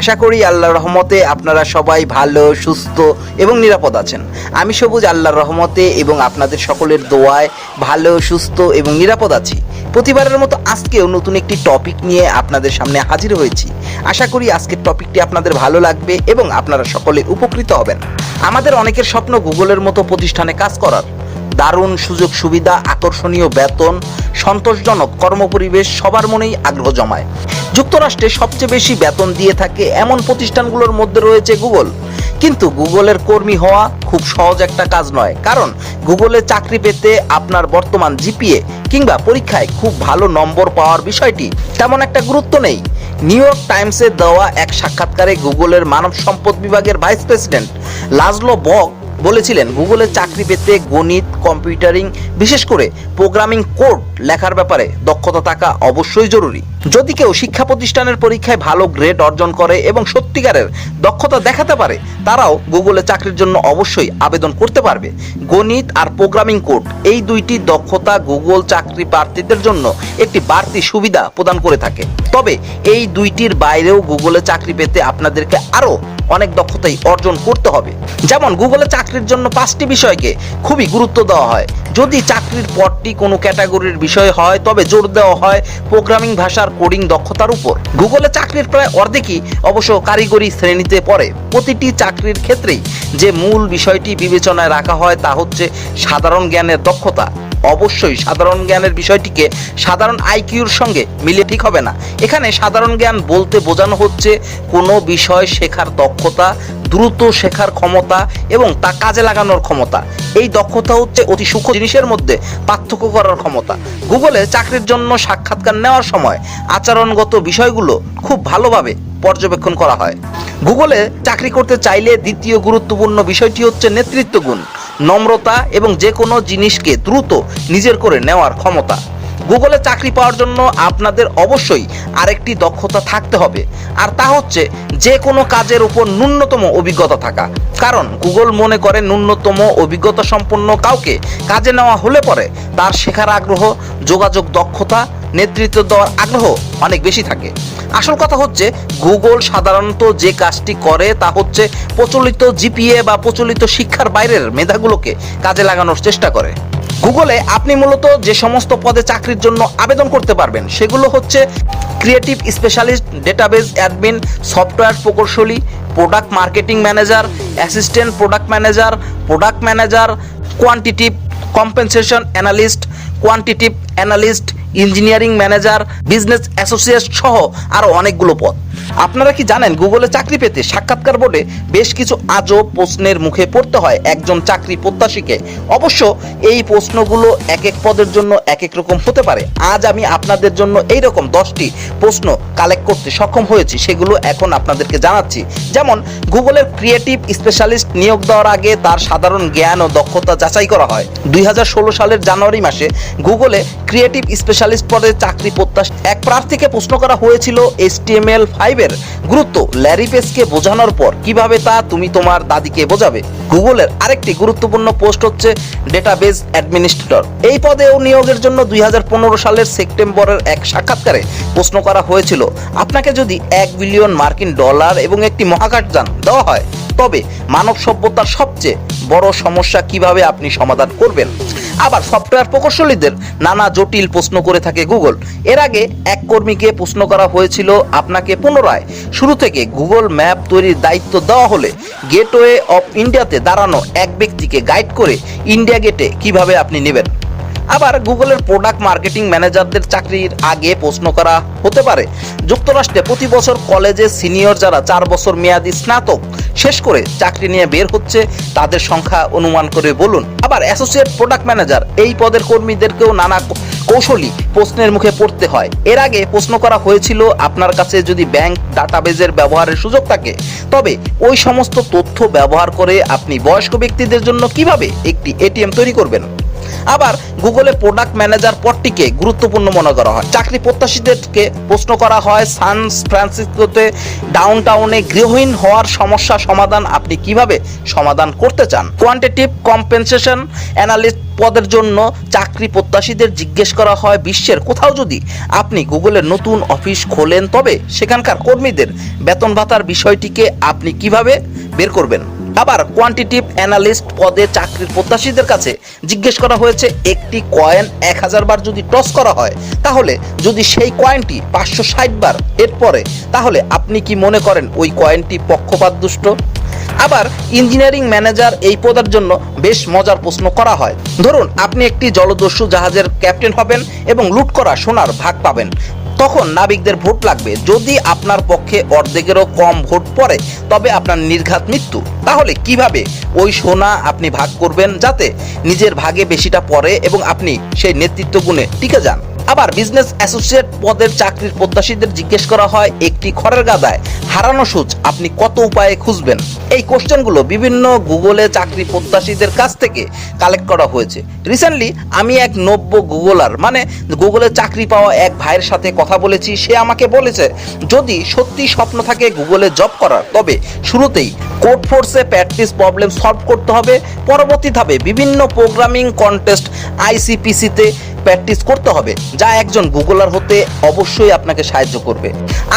আশা করি আল্লাহর রহমতে আপনারা সবাই ভালো, সুস্থ এবং নিরাপদ আছেন। আমি সবুজ আল্লাহর রহমতে এবং আপনাদের সকলের দোয়ায় ভালো, সুস্থ এবং নিরাপদ আছি। প্রতিবারের মতো আজকেও নতুন একটি টপিক নিয়ে আপনাদের সামনে হাজির হয়েছি। আশা করি আজকের টপিকটি আপনাদের ভালো লাগবে এবং আপনারা সকলে উপকৃত হবেন। আমাদের অনেকের স্বপ্ন গুগলের মতো প্রতিষ্ঠানে কাজ করার। দারুণ সুযোগ সুবিধা, আকর্ষণীয় বেতন, সন্তোষজনক কর্মপরিবেশ, সবার মনেই আগ্রহ জমায়। যুক্তরাষ্ট্রে সবচেয়ে বেশি বেতন দিয়ে থাকে এমন প্রতিষ্ঠানগুলোর মধ্যে রয়েছে গুগল। কিন্তু গুগলের কর্মী হওয়া খুব সহজ একটা কাজ নয়, কারণ গুগলে চাকরি পেতে আপনার বর্তমান জিপিএ কিংবা পরীক্ষায় খুব ভালো নম্বর পাওয়ার বিষয়টি তেমন একটা গুরুত্ব নেই। নিউ ইয়র্ক টাইমসে দেওয়া এক সাক্ষাৎকারে গুগলের মানব সম্পদ বিভাগের ভাইস প্রেসিডেন্ট লাজলো বক বলেছিলেন, গুগলে চাকরি পেতে গণিত, কম্পিউটারিং, বিশেষ করে প্রোগ্রামিং কোড লেখার ব্যাপারে দক্ষতা থাকা অবশ্যই জরুরি। যদি কেউ শিক্ষা প্রতিষ্ঠানের পরীক্ষায় ভালো গ্রেড অর্জন করে এবং সত্যিকারের দক্ষতা দেখাতে পারে, তারাও গুগলে চাকরির জন্য অবশ্যই আবেদন করতে পারবে। গণিত আর প্রোগ্রামিং কোড এই দুইটি দক্ষতা গুগল চাকরি প্রার্থীদের জন্য একটি বাড়তি সুবিধা প্রদান করে থাকে। তবে এই দুইটির বাইরেও গুগলে চাকরি পেতে আপনাদেরকে আরও অনেক দক্ষতাই অর্জন করতে হবে। যেমন গুগলে চাকরির জন্য পাঁচটি বিষয়কে খুবই গুরুত্ব দেওয়া হয়। যদি চাকরির পদটি কোনো ক্যাটাগরির বিষয় হয়, তবে জোর দেওয়া হয় প্রোগ্রামিং ভাষার কোডিং দক্ষতার উপর। গুগলে চাকরির প্রায় অর্ধেকই অবশ্য কারিগরি শ্রেণীতে পড়ে। প্রতিটি চাকরির ক্ষেত্রেই যে মূল বিষয়টি বিবেচনায় রাখা হয় তা হচ্ছে সাধারণ জ্ঞানের দক্ষতা। অবশ্যই সাধারণ জ্ঞানের বিষয়টিকে সাধারণ আইকিউর সঙ্গে মিলে ঠিক হবে না। এখানে সাধারণ জ্ঞান বলতে বোঝানো হচ্ছে কোনো বিষয় শেখার দক্ষতা, দ্রুত শেখার ক্ষমতা এবং তা কাজে লাগানোর ক্ষমতা। এই দক্ষতা হচ্ছে অতি সূক্ষ্ম জিনিসের মধ্যে পার্থক্য করার ক্ষমতা। গুগলে চাকরির জন্য সাক্ষাৎকার নেওয়ার সময় আচরণগত বিষয়গুলো খুব ভালোভাবে পর্যবেক্ষণ করা হয়। গুগলে চাকরি করতে চাইলে দ্বিতীয় গুরুত্বপূর্ণ বিষয়টি হচ্ছে নেতৃত্ব গুণ নম্রতা এবং যে কোনো জিনিসকে দ্রুত নিজের করে নেওয়ার ক্ষমতা। গুগলে চাকরি পাওয়ার জন্য আপনাদের অবশ্যই আরেকটি দক্ষতা থাকতে হবে, আর তা হচ্ছে যে কোনো কাজের উপর ন্যূনতম অভিজ্ঞতা থাকা। কারণ গুগল মনে করে ন্যূনতম অভিজ্ঞতা সম্পন্ন কাউকে কাজে নেওয়া হলে পরে তার শেখার আগ্রহ, যোগাযোগ দক্ষতা নেতৃত্ব দেওয়ার আগ্রহ অনেক বেশি থাকে। আসল কথা হচ্ছে, গুগল সাধারণত যে কাজটি করে তা হচ্ছে প্রচলিত জিপিএ বা প্রচলিত শিক্ষার বাইরের মেধাগুলোকে কাজে লাগানোর চেষ্টা করে। গুগলে আপনি মূলত যে সমস্ত পদে চাকরির জন্য আবেদন করতে পারবেন, সেগুলো হচ্ছে creative specialist database admin, software প্রকৌশলী, product marketing manager, assistant product manager product manager, quantitative compensation analyst, quantitative analyst engineering manager business associate সহ আরও অনেকগুলো পদ। আপনারা কি জানেন গুগলে চাকরি পেতে সাক্ষাৎকার বোর্ডে বেশ কিছু আজব প্রশ্নের মুখে পড়তে হয় একজন চাকরি প্রত্যাশীকে? অবশ্য এই প্রশ্নগুলো এক এক পদের জন্য এক এক রকম হতে পারে। আজ আমি আপনাদের জন্য এই রকম দশটি প্রশ্ন কালেক্ট করতে সক্ষম হয়েছি, সেগুলো এখন আপনাদেরকে জানাচ্ছি। যেমন, গুগলের ক্রিয়েটিভ স্পেশালিস্ট নিয়োগ দেওয়ার আগে তার সাধারণ জ্ঞান ও দক্ষতা যাচাই করা হয়। দুই হাজার ষোলো সালের জানুয়ারি মাসে গুগলে ক্রিয়েটিভ স্পেশালিস্ট পদে চাকরি প্রত্যাশী এক প্রার্থীকে প্রশ্ন করা হয়েছিল এইচটিএমএল ফাইভের গুরুত্ব ল্যারি পেজকে বোঝানোর পর কীভাবে তা তুমি তোমার দাদিকে বোঝাবে? গুগলের আরেকটি গুরুত্বপূর্ণ পোস্ট হচ্ছে ডেটাবেজ অ্যাডমিনিস্ট্রেটর এই পদেও নিয়োগের জন্য দুই হাজার পনেরো সালের সেপ্টেম্বরের এক সাক্ষাৎকারে প্রশ্ন করা হয়েছিল, আপনাকে যদি এক বিলিয়ন মার্কিন ডলার এবং একটি মহাকাশযান দেওয়া হয়, তবে মানব সভ্যতার সবচেয়ে বড় সমস্যা কীভাবে আপনি সমাধান করবেন? আবার সফটওয়্যার প্রকৌশলীদের নানা জটিল প্রশ্ন করে থাকে গুগল। এর আগে এক কর্মীকে প্রশ্ন করা হয়েছিল আপনাকে পুনরায়। শুরু থেকে গুগল ম্যাপ তৈরির দায়িত্ব দেওয়া হলে গেটওয়ে অফ ইন্ডিয়াতে দাঁড়ানো এক ব্যক্তিকে গাইড করে ইন্ডিয়া গেটে কীভাবে আপনি নেবেন। আবার গুগলের প্রোডাক্ট মার্কেটিং ম্যানেজারদের চাকরির আগে প্রশ্ন করা হতে পারে। যুক্তরাষ্ট্রে প্রতি বছর কলেজে সিনিয়র যারা চার বছর মেয়াদি স্নাতক শেষ করে চাকরি নিয়ে বের হচ্ছে, তাদের সংখ্যা অনুমান করে বলুন। আবার অ্যাসোসিয়েট প্রোডাক্ট ম্যানেজার এই পদের কর্মীদেরকেও নানা কৌশলী প্রশ্নের মুখে পড়তে হয়। এর আগে প্রশ্ন করা হয়েছিল, আপনার কাছে যদি ব্যাংক ডাটাবেজের ব্যবহারের সুযোগ থাকে, তবে ওই সমস্ত তথ্য ব্যবহার করে আপনি বয়স্ক ব্যক্তিদের জন্য কীভাবে একটি এটিএম তৈরি করবেন? আবার গুগলে প্রোডাক্ট ম্যানেজার পদটিকে গুরুত্বপূর্ণ মনে করা হয়। চাকরি প্রত্যাশীদেরকে প্রশ্ন করা হয়, সান ফ্রান্সিসকোতে ডাউন টাউনে গৃহহীন হওয়ার সমস্যা সমাধান আপনি কীভাবে সমাধান করতে চান? কোয়ান্টিটিভ কম্পেনসেশন অ্যানালিস্ট পদের জন্য চাকরি প্রত্যাশীদের জিজ্ঞেস করা হয় বিশ্বের কোথাও যদি আপনি গুগলের নতুন অফিস খোলেন, তবে সেখানকার কর্মীদের বেতন ভাতার বিষয়টিকে আপনি কীভাবে বের করবেন? আবার কোয়ান্টিটিভ অ্যানালিস্ট পদে চাকরির প্রত্যাশীদের কাছে জিজ্ঞেস করা হয়েছে, একটি কয়েন এক হাজার বার যদি টস করা হয়, তাহলে যদি সেই কয়েনটি পাঁচশো ষাট বার এরপরে তাহলে আপনি কি মনে করেন ওই কয়েনটি পক্ষপাত দুষ্ট? আবার ইঞ্জিনিয়ারিং ম্যানেজার এই পদের জন্য বেশ মজার প্রশ্ন করা হয়। ধরুন, আপনি একটি জলদস্যু জাহাজের ক্যাপ্টেন হবেন এবং লুট করা সোনার ভাগ পাবেন। তখন নাবিকদের ভোট লাগবে। যদি আপনার পক্ষে অর্ধেকেরও কম ভোট পড়ে, তবে আপনার নির্ঘাত মৃত্যু। তাহলে কীভাবে ওই সোনা আপনি ভাগ করবেন যাতে নিজের ভাগে বেশিটা পড়ে এবং আপনি সেই নেতৃত্ব গুণে টিকে যান? আবার বিজনেস অ্যাসোসিয়েট পদের চাকরির প্রত্যাশীদের জিজ্ঞেস করা হয়, একটি খড়ের গাদায় হারানো সুচ আপনি কত উপায়ে খুঁজবেন? এই কোশ্চেনগুলো বিভিন্ন গুগলে চাকরি প্রত্যাশীদের কাছ থেকে কালেক্ট করা হয়েছে। রিসেন্টলি আমি এক নব্য গুগলার মানে গুগলে চাকরি পাওয়া এক ভাইয়ের সাথে কথা বলেছি, সে আমাকে বলেছে, যদি সত্যি স্বপ্ন থাকে গুগলে জব করার, তবে শুরুতেই কোড ফোর্সে প্র্যাকটিস প্রবলেম সলভ করতে হবে। পরবর্তী ধাপে বিভিন্ন প্রোগ্রামিং কন্টেস্ট আইসিপিসিতে প্র্যাকটিস করতে হবে, যা একজন গুগলার হতে অবশ্যই আপনাকে সাহায্য করবে।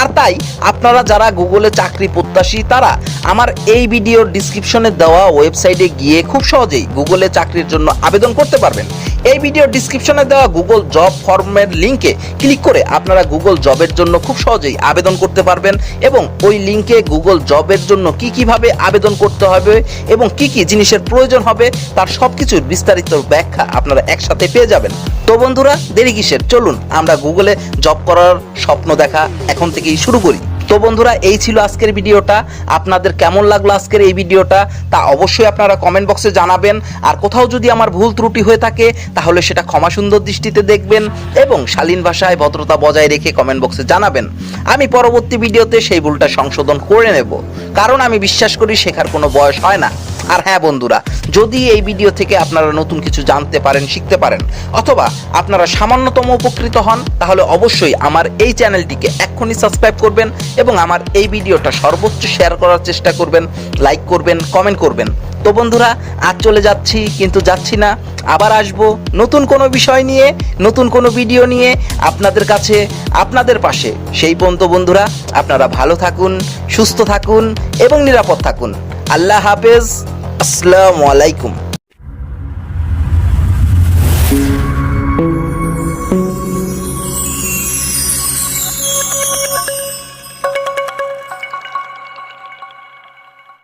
আর তাই, আপনারা যারা গুগলে চাকরি প্রত্যাশী, তারা আমার এই ভিডিওর ডিসক্রিপশনে দেওয়া ওয়েবসাইটে গিয়ে খুব সহজেই গুগলে চাকরির জন্য আবেদন করতে পারবেন। এই ভিডিওর ডিসক্রিপশনে দেওয়া গুগল জব ফর্মের লিঙ্কে ক্লিক করে আপনারা গুগল জবের জন্য খুব সহজেই আবেদন করতে পারবেন এবং ওই লিঙ্কে গুগল জবের জন্য কি কীভাবে আবেদন করতে হবে এবং কি কি জিনিসের প্রয়োজন হবে তার সব কিছুর বিস্তারিত ব্যাখ্যা আপনারা একসাথে পেয়ে যাবেন। তো বন্ধুরা, দেরি কিসের? চলুন আমরা গুগলে জব করার স্বপ্ন দেখা এখন থেকেই শুরু করি। তো বন্ধুরা, এই ছিল আজকের ভিডিওটা। আপনাদের কেমন লাগল আজকের এই ভিডিওটা, তা অবশ্যই আপনারা কমেন্ট বক্সে জানাবেন। আর কোথাও যদি আমার ভুল ত্রুটি হয়ে থাকে, তাহলে সেটা ক্ষমা সুন্দর দৃষ্টিতে দেখবেন এবং শালীন ভাষায় ভদ্রতা বজায় রেখে কমেন্ট বক্সে জানাবেন। আমি পরবর্তী ভিডিওতে সেই ভুলটা সংশোধন করে নেব। কারণ আমি বিশ্বাস করি শেখার কোনো বয়স হয় না। আর হ্যাঁ বন্ধুরা, যদি এই ভিডিও থেকে আপনারা নতুন কিছু জানতে পারেন, শিখতে পারেন, অথবা আপনারা সামান্যতম উপকৃত হন, তাহলে অবশ্যই আমার এই চ্যানেলটিকে এক্ষুনি সাবস্ক্রাইব করবেন এবং আমার এই ভিডিওটা সর্বোচ্চ শেয়ার করার চেষ্টা করবেন লাইক করবেন কমেন্ট করবেন। তো বন্ধুরা, আজ চলে যাচ্ছি, কিন্তু যাচ্ছি না, আবার আসব নতুন কোনো বিষয় নিয়ে, নতুন কোনো ভিডিও নিয়ে আপনাদের কাছে, আপনাদের পাশে। সেই পর্যন্ত বন্ধুরা, আপনারা ভালো থাকুন, সুস্থ থাকুন এবং নিরাপদ থাকুন। আল্লাহ হাফেজ। আসসালামু আলাইকুম।